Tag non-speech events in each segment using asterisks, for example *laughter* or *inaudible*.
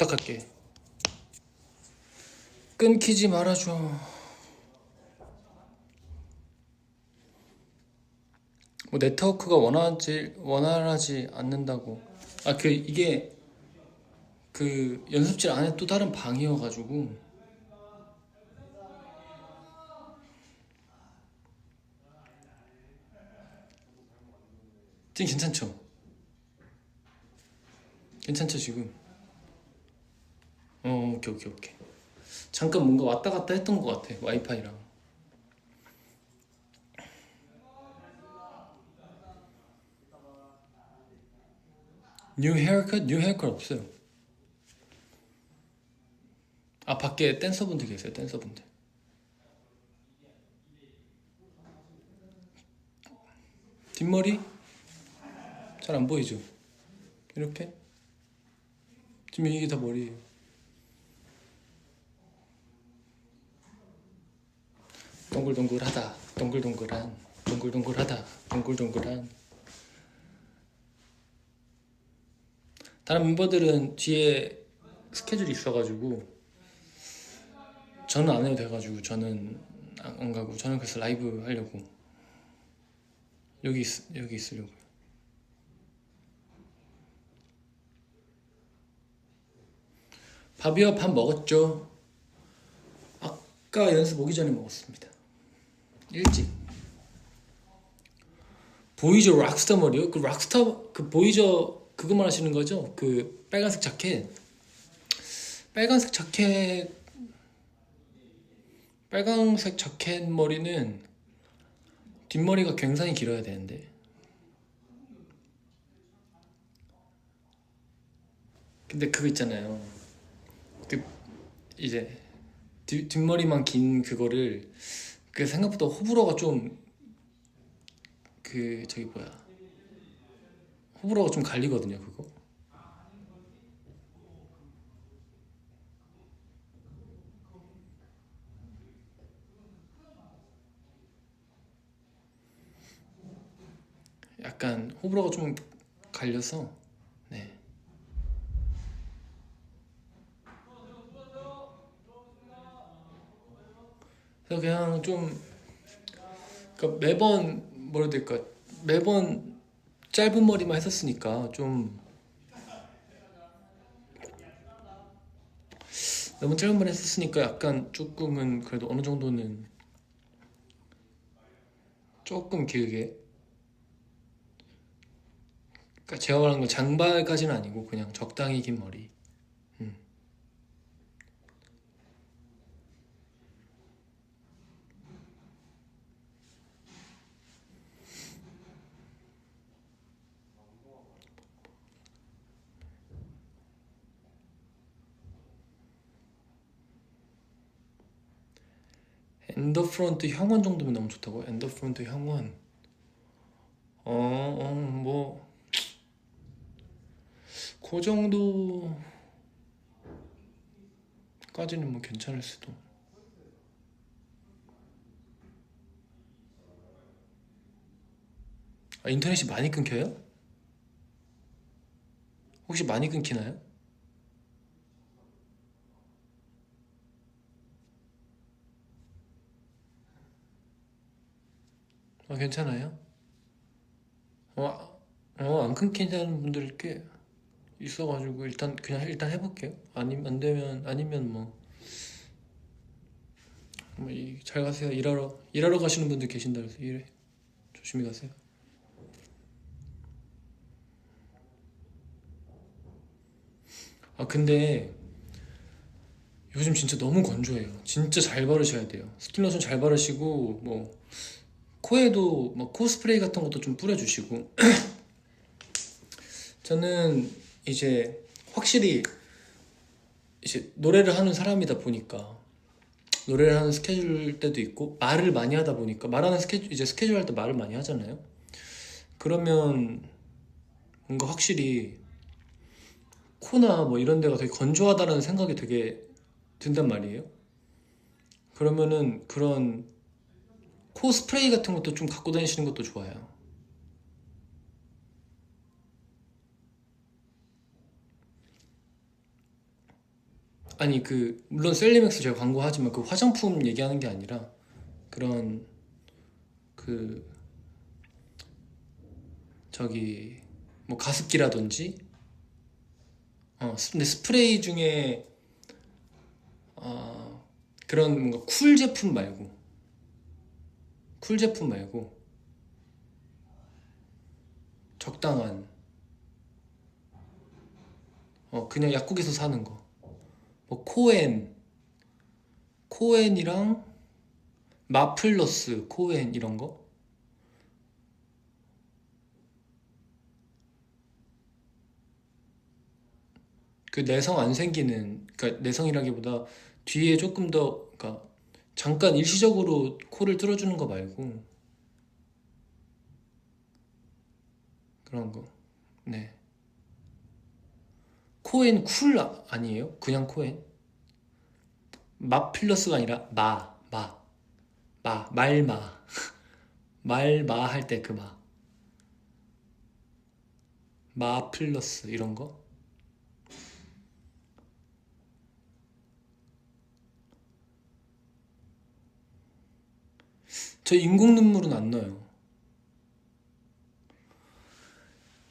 부탁할게. 끊기지 말아줘. 뭐 네트워크가 원하지 원활하지 않는다고. 아 그 이게 그 연습실 안에 또 다른 방이어가지고 지금 괜찮죠? 괜찮죠 지금? 어 오케이 오케이 오케이. 잠깐 뭔가 왔다 갔다 했던 것 같아 와이파이랑. 뉴 헤어컷? 뉴 헤어컷 없어요. 아 밖에 댄서분들 계세요 댄서분들. 뒷머리? 잘 안 보이죠? 이렇게? 지금 이게 다 머리예요 동글동글하다 동글동글한 동글동글하다 동글동글한. 다른 멤버들은 뒤에 스케줄이 있어가지고 저는 안 해도 돼가지고 저는 안, 안 가고 저는 그래서 라이브 하려고. 여기 있, 여기 있으려고 밥이요? 밥 먹었죠? 아까 연습 오기 전에 먹었습니다 일찍 보이저 락스타 머리요? 그 락스타 그 보이저 그것만 하시는 거죠? 그 빨간색 자켓 빨간색 자켓 빨간색 자켓 머리는 뒷머리가 굉장히 길어야 되는데 근데 그거 있잖아요 그 이제 뒷, 뒷머리만 긴 그거를 그 생각보다 호불호가 좀 그 저기 뭐야? 호불호가 좀 갈리거든요 그거? 약간 호불호가 좀 갈려서 네 그래서 그냥 좀 그러니까 매번 뭐라 해야 될까? 매번 짧은 머리만 했었으니까 좀 너무 짧은 머리 했었으니까 약간 조금은 그래도 어느 정도는 조금 길게. 그러니까 제가 말하는 건 장발까지는 아니고 그냥 적당히 긴 머리 엔더프론트 형원 정도면 너무 좋다고? 엔더프론트 형원 어, 어, 뭐, 그 정도까지는 뭐 괜찮을 수도. 아, 인터넷이 많이 끊겨요? 혹시 많이 끊기나요? 아, 괜찮아요? 어, 어, 안 끊긴다는 분들 꽤 있어가지고 일단 그냥 일단 해볼게요. 아니면 안 되면 아니면 뭐, 뭐, 이- 잘 가세요. 일하러 일하러 가시는 분들 계신다 그래서 일해 조심히 가세요. 아 근데 요즘 진짜 너무 건조해요. 진짜 잘 바르셔야 돼요. 스킨로션 잘 바르시고 뭐 코에도 뭐 코스프레이 같은 것도 좀 뿌려주시고 *clears throat* 저는 이제 확실히 이제 노래를 하는 사람이다 보니까 노래를 하는 스케줄 때도 있고 말을 많이 하다 보니까 말하는 스케줄 이제 스케줄 할 때 말을 많이 하잖아요. 그러면 뭔가 확실히 코나 뭐 이런 데가 되게 건조하다는 생각이 되게 든단 말이에요. 그러면은 그런 코 스프레이 같은 것도 좀 갖고 다니시는 것도 좋아요. 아니 그 물론 셀리맥스 제가 광고하지만 그 화장품 얘기하는 게 아니라 그런 그 저기 뭐 가습기라든지 어 스- 근데 스프레이 중에 어 그런 뭔가 쿨 제품 말고 쿨 제품 말고 적당한 어 그냥 약국에서 사는 거. 뭐 코엔. 코엔이랑 마플러스 코엔 이런 거? 그 내성 안 생기는 그러니까 내성이라기보다 뒤에 조금 더 그러니까 잠깐 일시적으로 코를 뚫어주는 거 말고 그런 거. 네. 코엔 쿨 아- 아니에요? 그냥 코엔? 마 플러스가 아니라 마, 마, 마, 말마, *laughs* 말마 할 때 그 마, 마 플러스 이런 거? 저 인공 눈물은 안 넣어요.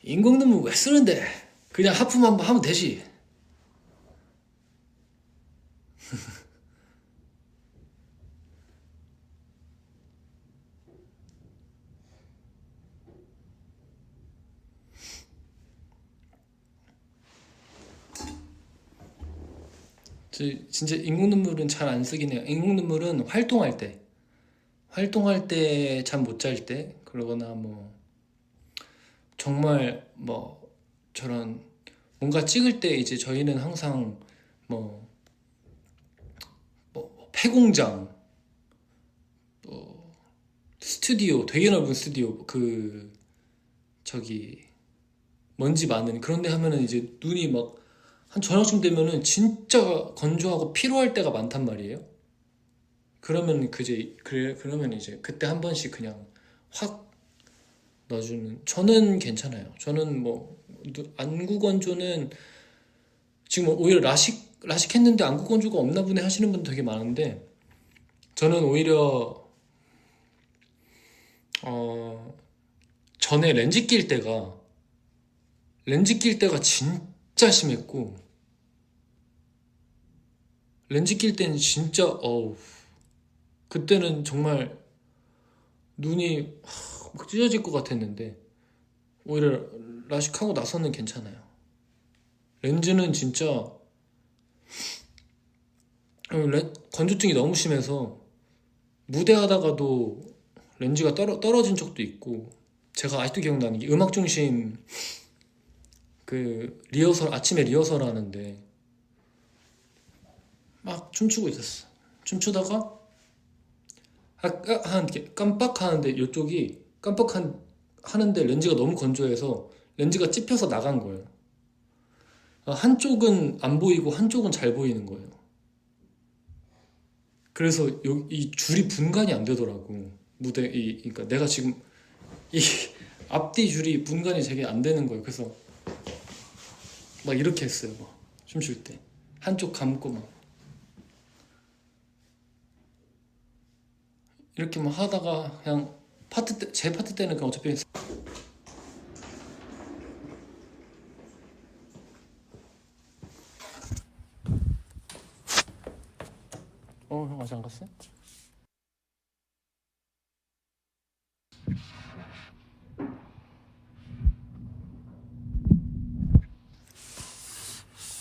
인공 눈물 왜 쓰는데? 그냥 하품 한번 하면 되지. *laughs* 저 진짜 인공 눈물은 잘 안 쓰긴 해요. 인공 눈물은 활동할 때, 활동할 때 잠 못 잘 때, 그러거나 뭐 정말 뭐 저런 뭔가 찍을 때 이제 저희는 항상 뭐, 뭐 폐공장, 뭐 스튜디오, 되게 넓은 스튜디오 그 저기 먼지 많은 그런 데 하면은 이제 눈이 막 한 저녁쯤 되면은 진짜 건조하고 피로할 때가 많단 말이에요. 그러면 그제 그래 그러면 이제 그때 한 번씩 그냥 확 넣어주는 저는 괜찮아요. 저는 뭐 누- 안구 건조는 지금 오히려 라식 라식 했는데 안구 건조가 없나 보네 하시는 분 되게 많은데 저는 오히려 어 전에 렌즈 낄 때가 렌즈 낄 때가 진짜 심했고 렌즈 낄 때는 진짜 어우 그때는 정말 눈이 하, 막 찢어질 것 같았는데 오히려 라식하고 나서는 괜찮아요. 렌즈는 진짜 어, 렌- 건조증이 너무 심해서 무대 하다가도 렌즈가 떨어, 떨어진 적도 있고 제가 아직도 기억나는 게 음악 중심 그 리허설 아침에 리허설 하는데 막 춤추고 있었어. 춤추다가 한 깜빡하는데 이쪽이 깜빡한 하는데 렌즈가 너무 건조해서 렌즈가 찝혀서 나간 거예요. 아, 한쪽은 안 보이고 한쪽은 잘 보이는 거예요. 그래서 요, 이 줄이 분간이 안 되더라고. 무대 이 그러니까 내가 지금 이 *laughs* 앞뒤 줄이 분간이 되게 안 되는 거예요. 그래서 막 이렇게 했어요. 막 춤출 때 한쪽 감고 막 이렇게 막 하다가 그냥 파트 때 제 파트 때는 그냥 어차피 어, 형 아직 안 갔어요?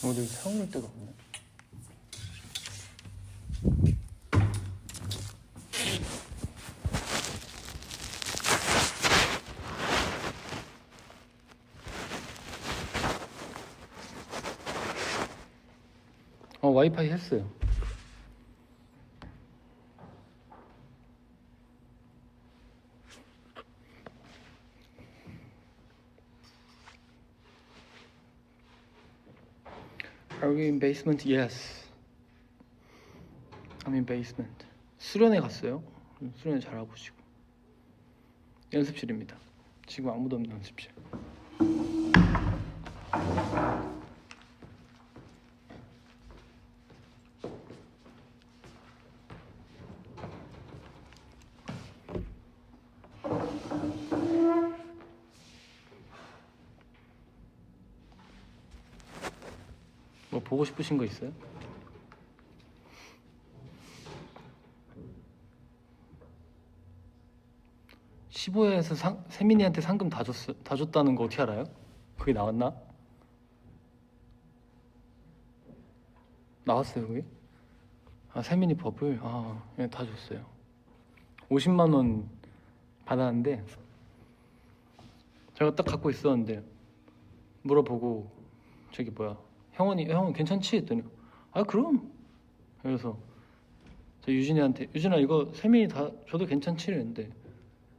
어디 세워놓을 데가 없네. 어, 와이파이 했어요. Are we in basement? Yes. I'm in basement. 수련회 갔어요. 수련회 잘하고 오시고. 연습실입니다. 지금 아무도 없는 연습실. 보고 싶으신 거 있어요? (15회에서) 상, 세민이한테 상금 다 줬어 다 줬다는 거 어떻게 알아요? 그게 나왔나? 나왔어요 그게? 아 세민이 버블 아, 예, 다 줬어요. 50만 원 받았는데 제가 딱 갖고 있었는데 물어보고 저기 뭐야 형원이 형 괜찮지? 했더니 아 그럼. 그래서 저 유진이한테 유진아 이거 세민이 다 줘도 괜찮지? 했는데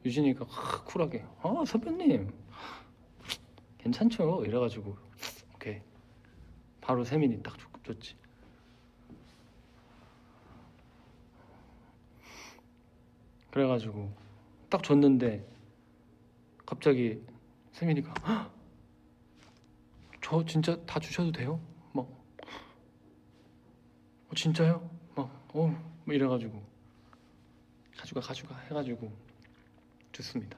유진이가 하, 쿨하게 아 선배님. 괜찮죠? 이래가지고 오케이 바로 세민이 딱 줬- 줬지. 그래가지고 딱 줬는데 갑자기 세민이가 "헉! 저 진짜 다 주셔도 돼요? 막 어, 진짜요? 막 어 뭐 이래가지고 가져가 가져가 해가지고 줬습니다.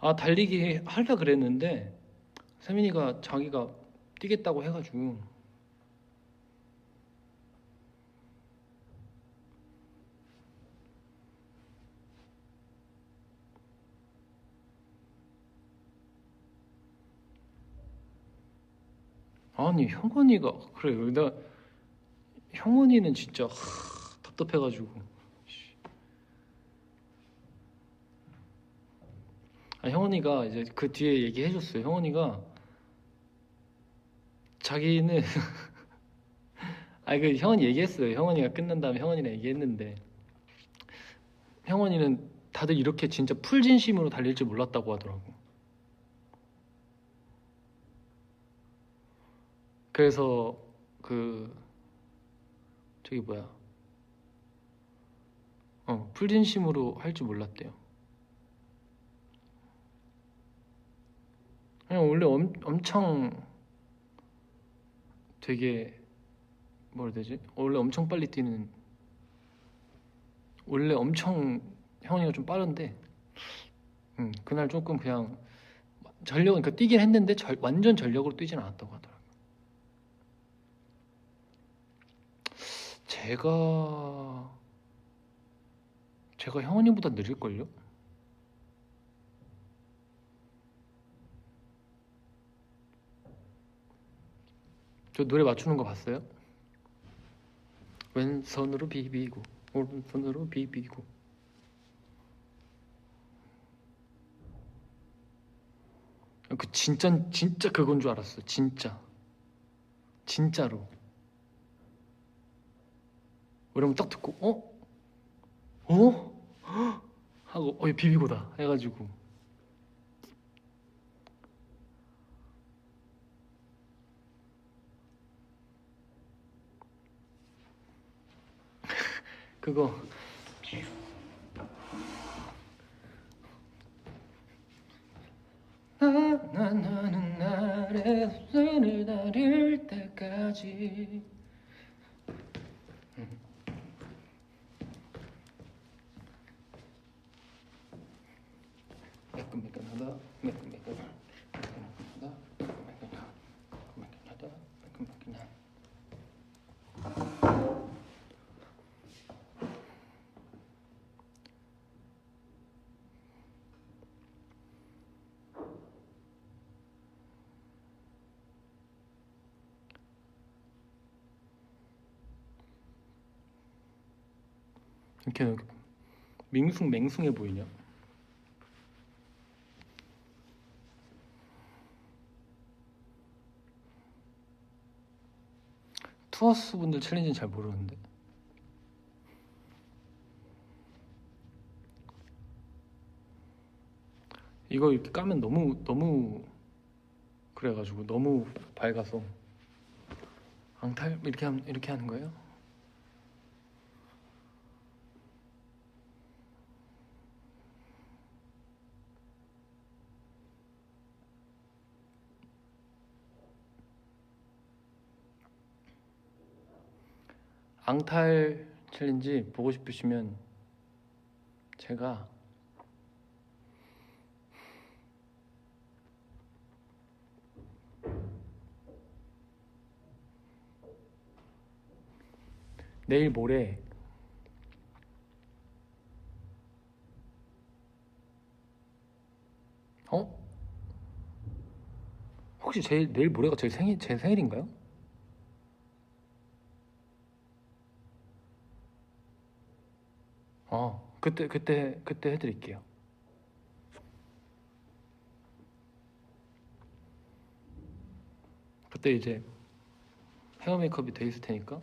아 달리기 하려 그랬는데 세민이가 자기가 뛰겠다고 해가지고 아니 형원이가 그래 여기다 형원이는 진짜 하, 답답해가지고. 씨. 아 형원이가 이제 그 뒤에 얘기해줬어요. 형원이가 자기는 *laughs* 아니 그 형원이 얘기했어요. 형원이가 끝난 다음에 형원이랑 얘기했는데. 형원이는 다들 이렇게 진짜 풀 진심으로 달릴 줄 몰랐다고 하더라고 그래서 그 저기 뭐야. 어 풀진심으로 할 줄 몰랐대요. 그냥 원래 엄, 엄청 되게 뭐라 되지? 원래 엄청 빨리 뛰는 원래 엄청 형이가 좀 빠른데 음, 그날 조금 그냥 전력은 그 뛰긴 했는데 절- 완전 전력으로 뛰진 않았다고 하더라고요 제가 제가 형원이보다 느릴걸요? 저 노래 맞추는 거 봤어요? 왼손으로 비비고 오른손으로 비비고 그 진짜 진짜 그건 줄 알았어 진짜 진짜로 그러면 딱 듣고 어? 어? 헉! *gasps* 하고 어 비비고다 해가지고 *laughs* 그거 나는 날에 손을 다릴 때까지 매끈매끈하다 매끈매끈 매끈매끈하다 매끈매끈하다 매끈매끈하다 매끈매끈한 이렇게 밍숭 맹숭해 보이냐? 투어스 분들 챌린지는 잘 모르는데 이거 이렇게 까면 너무 너무 그래가지고 너무 밝아서 앙탈 이렇게 하면 이렇게 하는 거예요? 앙탈 챌린지 보고 싶으시면 제가 내일 모레 어? 혹시 제일 내일 모레가 제 생일 제 생일인가요? 그때 그때 그때 해드릴게요. 그때 이제 헤어 메이크업이 돼 있을 테니까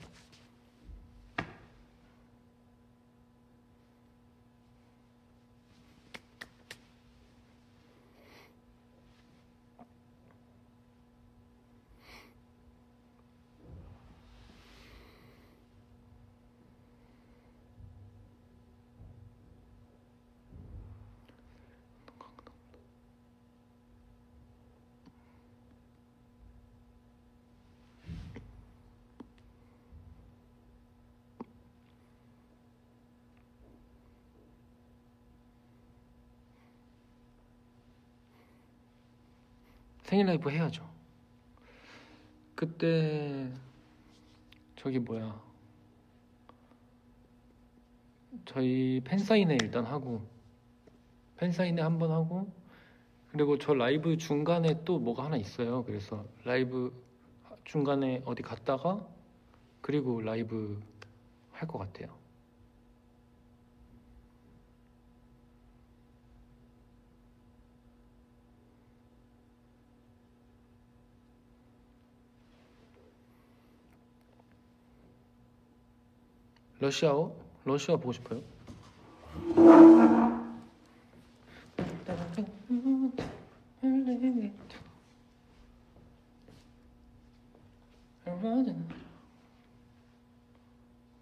생일 라이브 해야죠. 그때 저기 뭐야 저희 팬사인회 일단 하고 팬사인회 한 번 하고 그리고 저 라이브 중간에 또 뭐가 하나 있어요. 그래서 라이브 중간에 어디 갔다가 그리고 라이브 할 것 같아요. 러시아어? 러시아 보고 싶어요?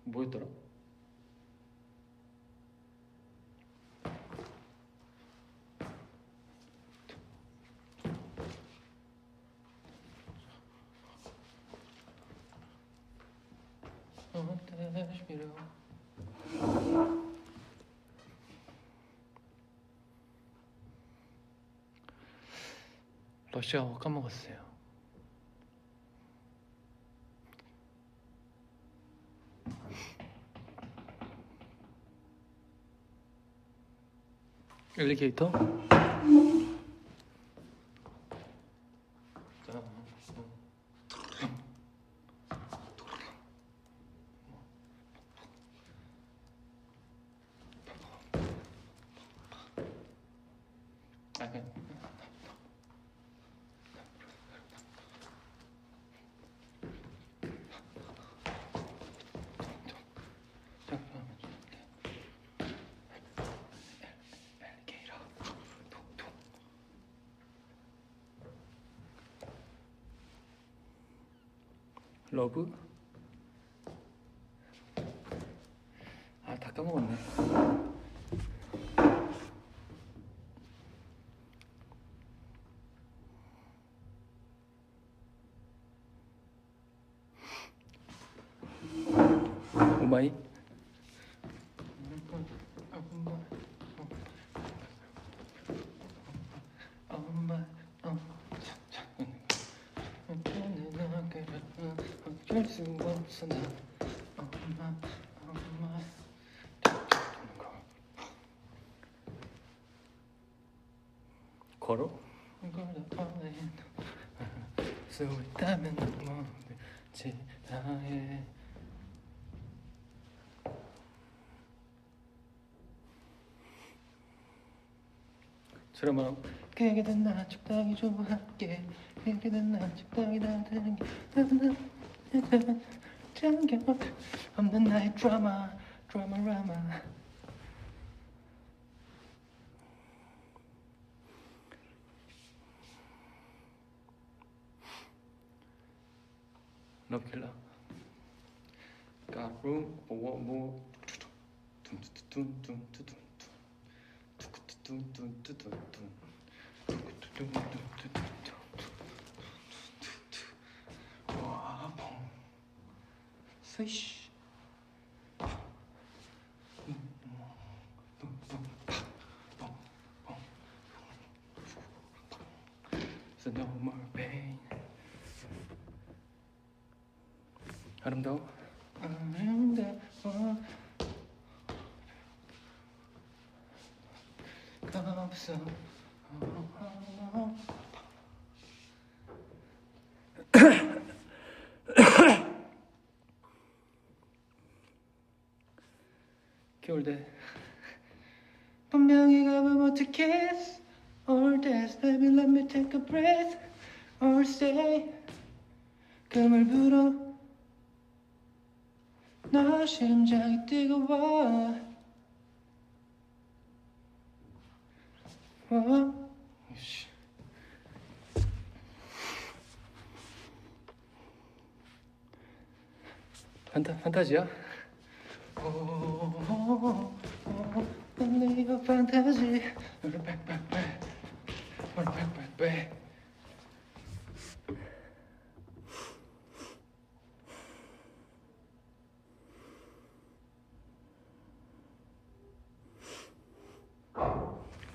뭐였더라? 러시아어 까먹었어요. 엘리게이터? 자, 아, 그냥 러브? 아, 다 까먹었네. 오마이? 엄마, 어, 어쩔 수 없어 나 엄마 엄마 걸어? 수 있다면 뭐든지 다해. 저러면 그게든 나 적당히 좋아할게. 그게든 나 적당히 나다는 게 *laughs* 장경 없는 나의 드라마 드라마라마. room for one more. 둠둠둠둠둠둠 스위시 fish. 겨울 대 분명히 가면 어떡해 Or dance baby let me take a breath Or stay 금을 불어 나 심장이 뜨거워 어? 판타, 판타지야?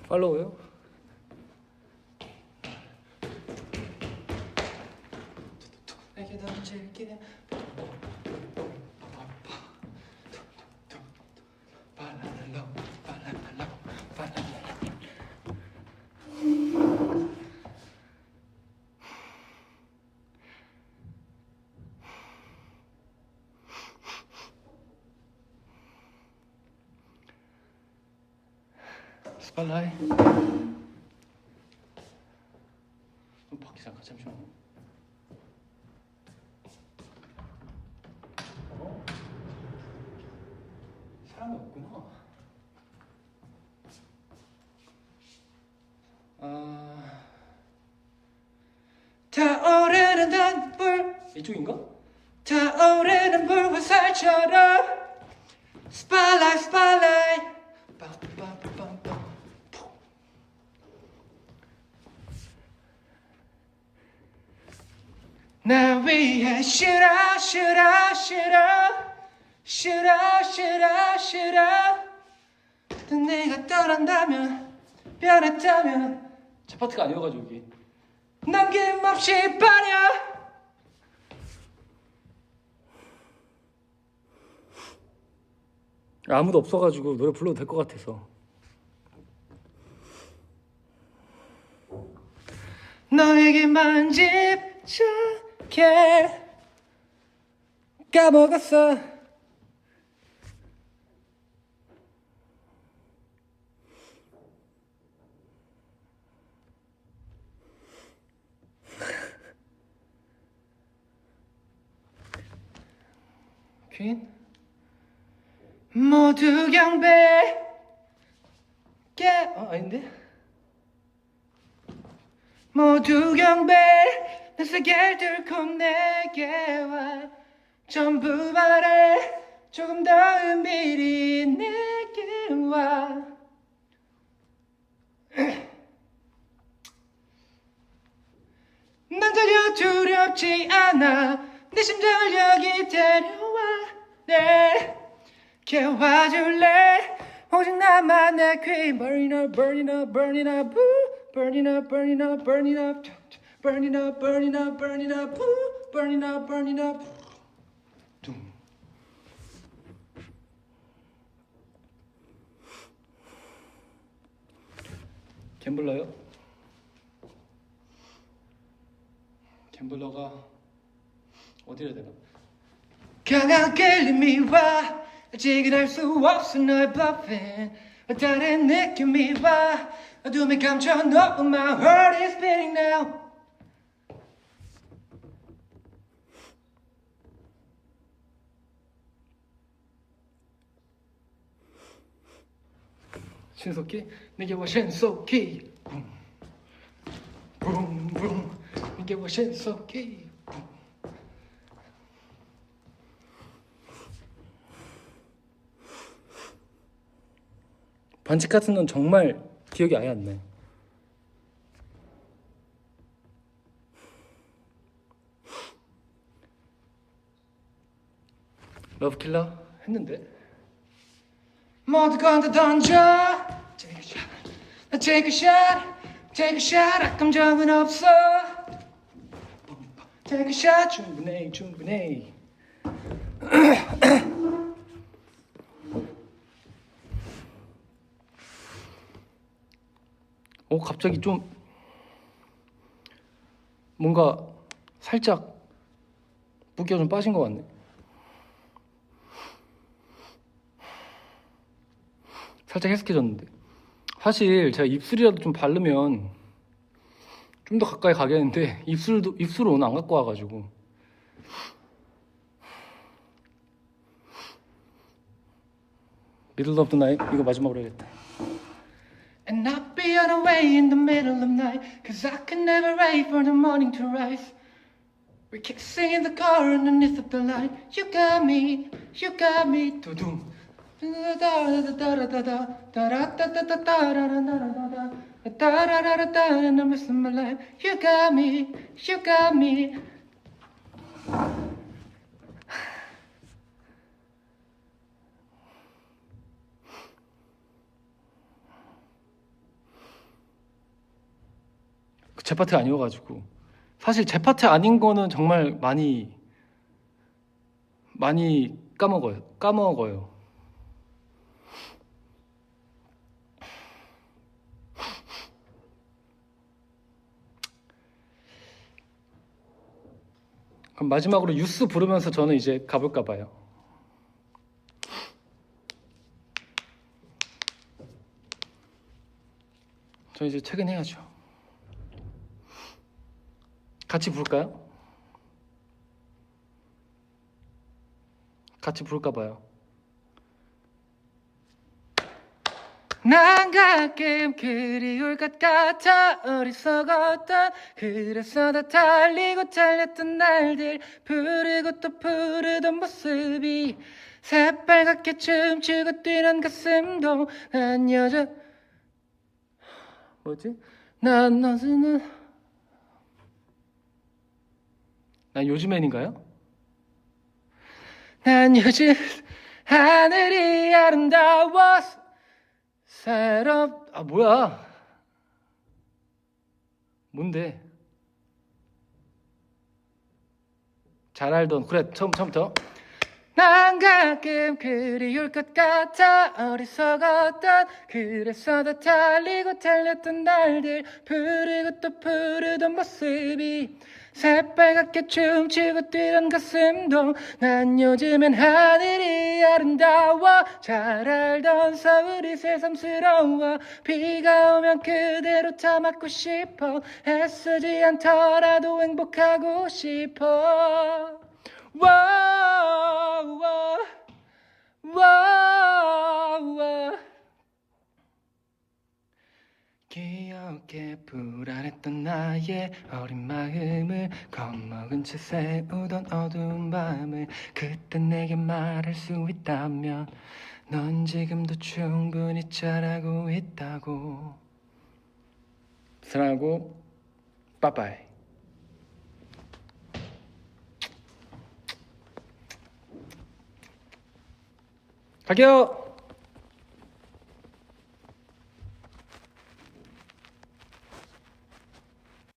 팔로우요? 내게 던질게 바랄랄로 바랄랄로 바랄랄로 스팔 싫어 싫어 내가 떠난다면 변했다면. 첫 파트가 아니어가지고 여기 남김없이 버려. 아무도 없어가지고 노래 불러도 될 것 같아서. 너에게만 집착해. 까먹었어 퀸? 모두 경배 어 아닌데? 모두 경배 내 세계를 뚫고 내게 와 전부 말해 조금 더 은밀히 내게 와. 난 전혀 두렵지 않아. 내 심장을 여기 데려와 내게 와줄래 오직 나만의 queen Burning up, burning up, burning up. Burning up, burning up, burning up Burning up, burning up, burning up. Burning up, burning up 둥. 갬블러요? 갬블러가 어디를 되나? 강한 끌림이 와 아직은 알 수 없어 널 bluffing. 다른 느낌이 와 어둠에 감춰 너 My heart is beating now. 신속히 내게 와 신속히. 붕붕붕 내게 와 신속히 반칙 같은 건 정말 기억이 아예 안 나요. 러브킬러 했는데? 모두 건다 던져. Take a shot. Take a shot. Take a shot. 아 감정은 없어. Take a shot. 충분해 충분해 어 갑자기 좀 뭔가 살짝 붓기가 좀 빠진 것 같네. 살짝 해숙해졌는데 사실 제가 입술이라도 좀 바르면 좀 더 가까이 가겠는데 *laughs* 입술도 입술을 오늘 안 갖고 와가지고 Middle of the night 이거 마지막으로 해야겠다. And I'll be on the way in the middle of night Cause I can never wait for the morning to rise. We keep singing the car underneath of the light. You got me, you got me. 두둥 And I'm missing my life You got me, you got me 제 파트 아니어가지고. 사실 제 파트 아닌 거는 정말 많이 많이 까먹어요 까먹어요. 그럼 마지막으로 유스 부르면서 저는 이제 가볼까 봐요. 저 이제 퇴근해야죠 같이 부를까요? 같이 부를까 봐요. 난 가끔 그리울 것 같아 어리석었던 그래서 다 달리고 달렸던 날들 부르고 또 부르던 모습이 새빨갛게 춤추고 뛰는 가슴도 난 여자 뭐지? 난 너는 난 요즘엔인가요? 난 요즘 하늘이 아름다워 새롭 아 뭐야? 뭔데? 잘 알던 그래 처음 처음부터. 난 가끔 그리울 것 같아. 어리석었던 그래서 다 달리고 달렸던 날들. 부르고 또 부르던 모습이 새빨갛게 춤추고 뛰던 가슴도 난 요즘엔 하늘이 아름다워. 잘 알던 서울이 새삼스러워. 비가 오면 그대로 다 맞고 싶어. 애쓰지 않더라도 행복하고 싶어. 와우 와우 기억에 불안했던 나의 어린 마음을 겁먹은 채 세우던 어두운 밤을 그때 내게 말할 수 있다면 넌 지금도 충분히 잘하고 있다고. 사랑하고 빠빠이. 갈게요